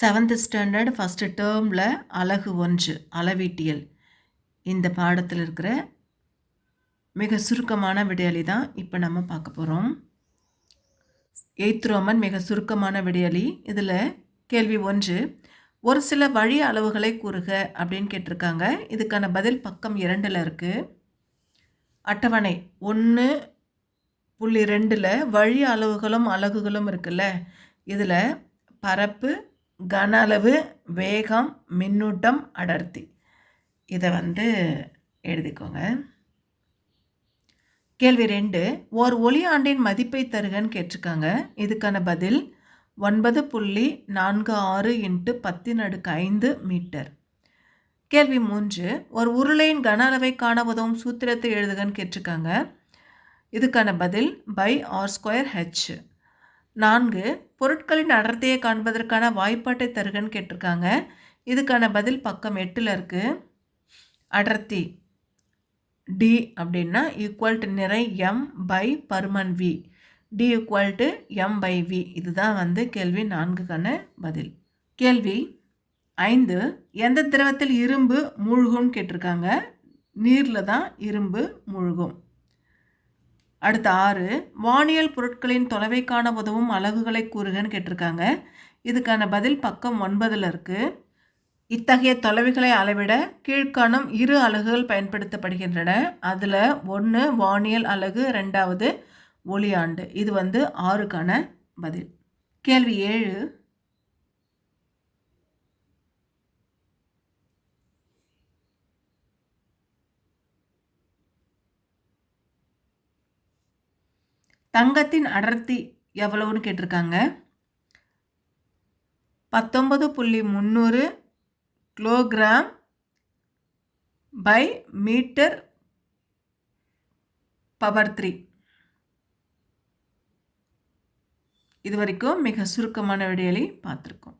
Seventh standard first டேர்மில் அழகு ஒன்று அளவீட்டியல். இந்த பாடத்தில் இருக்கிற மிக சுருக்கமான விடையலி தான் இப்போ நம்ம பார்க்க போகிறோம் எய்த் ரோமன் மிக சுருக்கமான விடையலி இதில் கேள்வி ஒன்று ஒரு சில வழி அளவுகளை கூறுக அப்படின்னு கேட்டிருக்காங்க. இதுக்கான பதில் பக்கம் இரண்டில் இருக்குது அட்டவணை ஒன்று புள்ளி ரெண்டில் வழி அளவுகளும் அலகுகளும் இருக்குல்ல. இதில் பரப்பு கன அளவு வேகம் மின்னூட்டம் அடர்த்தி. இதை வந்து எழுதிக்கோங்க. கேள்வி ரெண்டு ஓர் ஒளியாண்டின் மதிப்பை தருகன்னு கேட்டிருக்காங்க. இதுக்கான பதில் ஒன்பது புள்ளி நான்கு ஆறு இன்ட்டு பத்தின் அடுக்கு ஐந்து மீட்டர். கேள்வி மூன்று ஒரு உருளையின் கன அளவை காண உதவும் சூத்திரத்தை எழுதுகன்னு கேட்டிருக்காங்க. இதுக்கான பதில் பை ஆர் ஸ்கொயர் ஹெச். நான்கு பொருட்களின் அடர்த்தியை காண்பதற்கான வாய்ப்பாட்டை தருகன்னு கேட்டிருக்காங்க. இதுக்கான பதில் பக்கம் எட்டில் இருக்குது அடர்த்தி டி அப்படின்னா ஈக்குவல் டு நிறை எம் பை பருமன் V D equal to M by V இதுதான் வந்து கேள்வி நான்குக்கான பதில். கேள்வி ஐந்து எந்த திரவத்தில் இரும்பு மூழ்கும்னு கேட்டிருக்காங்க. நீரில் தான் இரும்பு மூழ்கும். அடுத்த ஆறு வானியல் பொருட்களின் தொலைவை காண உதவும் அலகுகளை கூறுகன்னு கேட்டிருக்காங்க. இதுக்கான பதில் பக்கம் ஒன்பதில் இருக்குது இத்தகைய தொலைவுகளை அளவிட கீழ்காணும் இரு அலகுகள் பயன்படுத்தப்படுகின்றன. அதில் ஒன்று வானியல் அலகு ரெண்டாவது ஒளியாண்டு. இது வந்து ஆறுக்கான பதில். கேள்வி ஏழு தங்கத்தின் அடர்த்தி எவ்வளவுன்னு கேட்டிருக்காங்க. பத்தொன்பது புள்ளி முந்நூறு kilogram by metre power three. இது வரைக்கும் மிக சுருக்கமான விடையலை பார்த்துருக்கோம்.